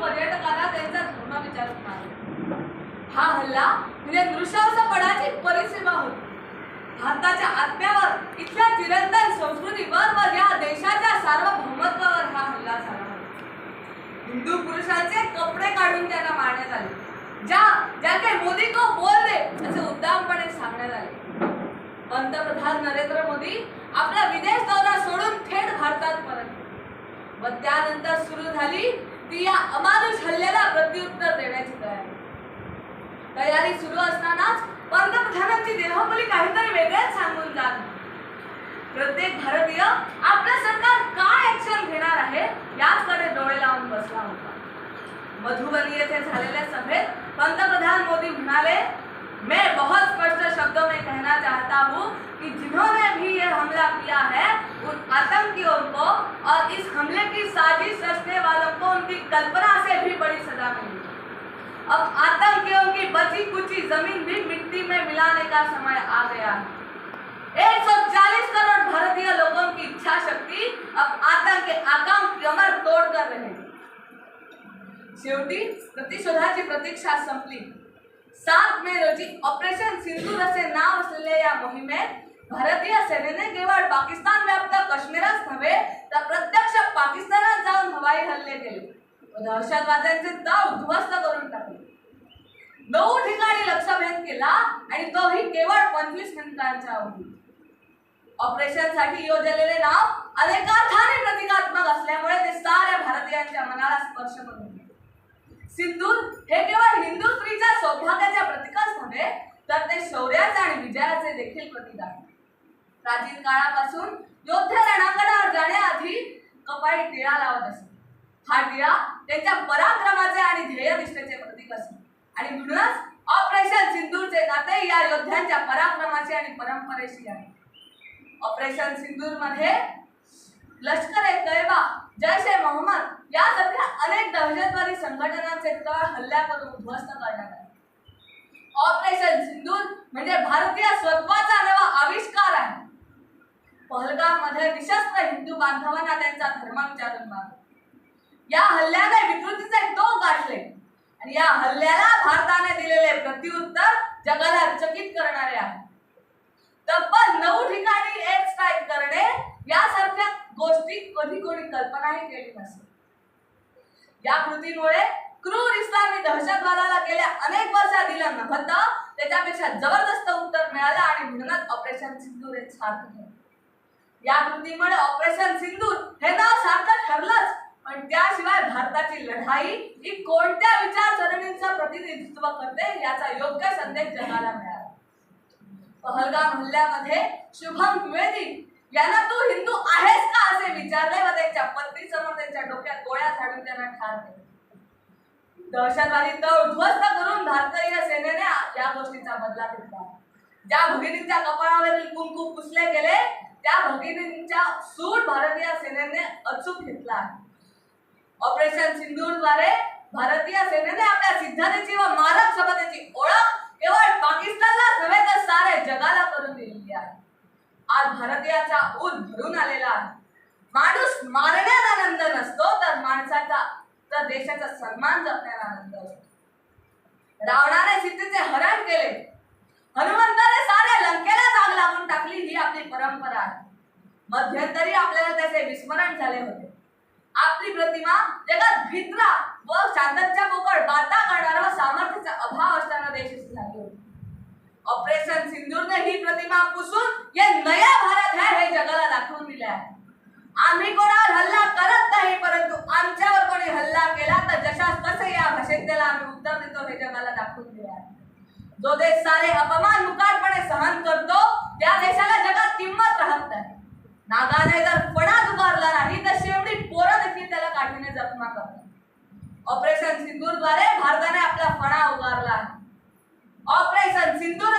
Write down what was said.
पर्यटकाला त्यांचा धर्म विचारत नाही. हा हल्ला म्हणजे नृशंसपणाची परिसीमा होती. भारताच्या आत्म्यावर इथल्या चिरंतन संस्कृतीवर व या देशाच्या सार्वभौमत्वावर हा हल्ला झाला हिंदू पुरुषांचे कपडे काढून त्यांना मारण्यात आले. ज्या ज्या काही मोदी को बोल दे असे उद्दामपणे सांगण्यात आले. पंतप्रधान नरेंद्र मोदी आपला विदेश दौरा सोडून थेट भारतात परत व त्यानंतर सुरू झाली ती या अमानुष हल्ल्याला प्रत्युत्तर देण्याची तयारी. तयारी सुरू असतानाच पंतप्रधानांची देहबोली काहीतरी वेगळंच सांगून जात. प्रत्येक भारतीय आपलं सरकार काय ऍक्शन घेणार आहे याचकडे डोळे लावून बसला होता. मधुबनी येथे झालेल्या सभेत पंतप्रधान मोदी म्हणाले मैं बहुत स्पष्ट शब्दों में कहना चाहता हूँ कि जिन्होंने भी ये हमला किया है की बची कुची जमीन भी मिट्टी में मिलाने का समय आ गया। है 140 करोड़ भारतीय लोगों की इच्छा शक्ति अब आतंक के आकाम कमर तोड़ कर रहे। हैं शेवटी प्रतिशोधाची प्रतीक्षा संपली। सात मे रोजी ऑपरेशन सिंदूर असे नाव असलेल्या या मोहिमेत भारतीय सेनेने केवळ पाकिस्तान व्याप्त काश्मीरच नव्हे तर प्रत्यक्ष पाकिस्तानात जाऊन हवाई हल्ले केले। दहशतवाद्यांचे तळ उद्ध्वस्त करून ठिकाणी केला आणि तोही केवळ पंचवीस मिनिटांच्या अवधीत ऑपरेशन योजलेले नाव अनेकार्थाने प्रतिकात्मक असल्यामुळे ते साऱ्या भारतीयांच्या मनाला स्पर्श करून सिंधूर हे केवळ हिंदू स्त्रीच्या सौभाग्याच्या प्रतीकच नव्हे तर ते शौर्याचे आणि विजयाचे देखील प्रतीक आहे. प्राचीन काळापासून योद्ध रणांगणावर जाण्याआधी कपाळी टिळा लावत असत. हा टिळा त्यांच्या पराक्रमाचे आणि ध्येयनिष्ठेचे प्रतीक असते. आणि म्हणूनच ऑपरेशन सिंदूरचे नाते या योद्ध्यांच्या पराक्रमाचे आणि परंपरेशी आहे. ऑपरेशन सिंदूरमध्ये लष्कर ए तैबा जैश ए मोहम्मद यासारख्या अनेक दहशतवादी संघटनांचे तळ हल्ल्या करून उद्ध्वस्त करण्यात आले. ऑपरेशन सिंदूर म्हणजे भारतीय स्वत्वाचा नवा आविष्कार आहे. पहलगाममध्ये निशस्त्र हिंदू बांधवांना त्यांचा धर्म विचारून मारले या हल्ल्याने विकृतीचे टोक गाठले. आणि या हल्ल्याला भारताने दिलेले प्रत्युत्तर जगाला चकित करणारे आहे. तब्बल नऊ ठिकाणी एअर स्ट्राईक करणे यासारख्या गोष्टी कधी कोणी कल्पनाही केली नसेल या कृतीमुळे क्रूर इस्लामी दहशतवादाला गेल्या अनेक वर्षा दिलं नव्हतं. त्याच्यापेक्षा जबरदस्त उत्तर मिळालं आणि म्हणूनच ऑपरेशन सिंधूर हे सार्थ या कृतीमुळे ऑपरेशन सिंधूर हे नाव सार्थ ठरलंच. पण त्याशिवाय भारताची लढाई ही कोणत्या विचारसरणीचं प्रतिनिधित्व करते याचा योग्य संदेश जगाला मिळाला. पहलगाम हल्ल्यामध्ये शुभम द्विवेदी यांना तू हिंदू आहेस का असे विचारले? व त्यांच्या पत्नीसमोर त्यांच्या डोक्यात गोळ्या झाडून त्यांना ठार केले. दहशतवादी तळ उद्ध्वस्त करून भारतीय सेनेने या गोष्टीचा बदला घेतला. ज्या भगिनींच्या कपाळावरील कुंकू पुसले गेले त्या भगिनींच्या सूट भारतीय सेनेने अचूक घेतला आहे. ऑपरेशन सिंदूरद्वारे भारतीय सेनेने आपल्या सिद्धांतीची व मारक क्षमतेची ओळख केवळ पाकिस्तानलाच नव्हे तर सारे जगाला करून दिलेली आहे. आज भारतीयाचा ऊत भरून आलेला आहे. माणूस मारण्यात आनंद नसतो तर माणसाचा तर देशाचा सन्मान जपण्यात आनंद असतो. रावणाने सीतेचे हरण केले. हनुमंताने सारे लंकेला जाग लागून टाकली ही आपली परंपरा आहे. मध्यंतरी आपल्याला त्याचे विस्मरण झाले होते. आपली प्रतिमा जगात भित्रा व शांततेच्या मोकळ बाता करणारा व सामर्थ्याचा अभाव असताना देश झाली होती ऑपरेशन सिंधूरने ही प्रतिमा पुसून ये नया भारत है हे जगाला दाखवून दिले आहे आम्ही कोणावर हल्ला करत नाही परंतु आमच्यावर कोणी हल्ला केला तर जशास तसे या भाषेत त्याला आम्ही उत्तर देतो हे जगाला दाखवून दिले आहे जो देश सारे अपमान मुकाटपणे सहन करतो त्या देशाला जगात किंमत राहत नाही. नागाने जर फणा उगारला नाही तर शेवटी पोरं देखील त्याला काठीने करतात ऑपरेशन सिंदूरद्वारे भारताने आपला फणा उभारला. आहे ऑपरेशन सिंदूर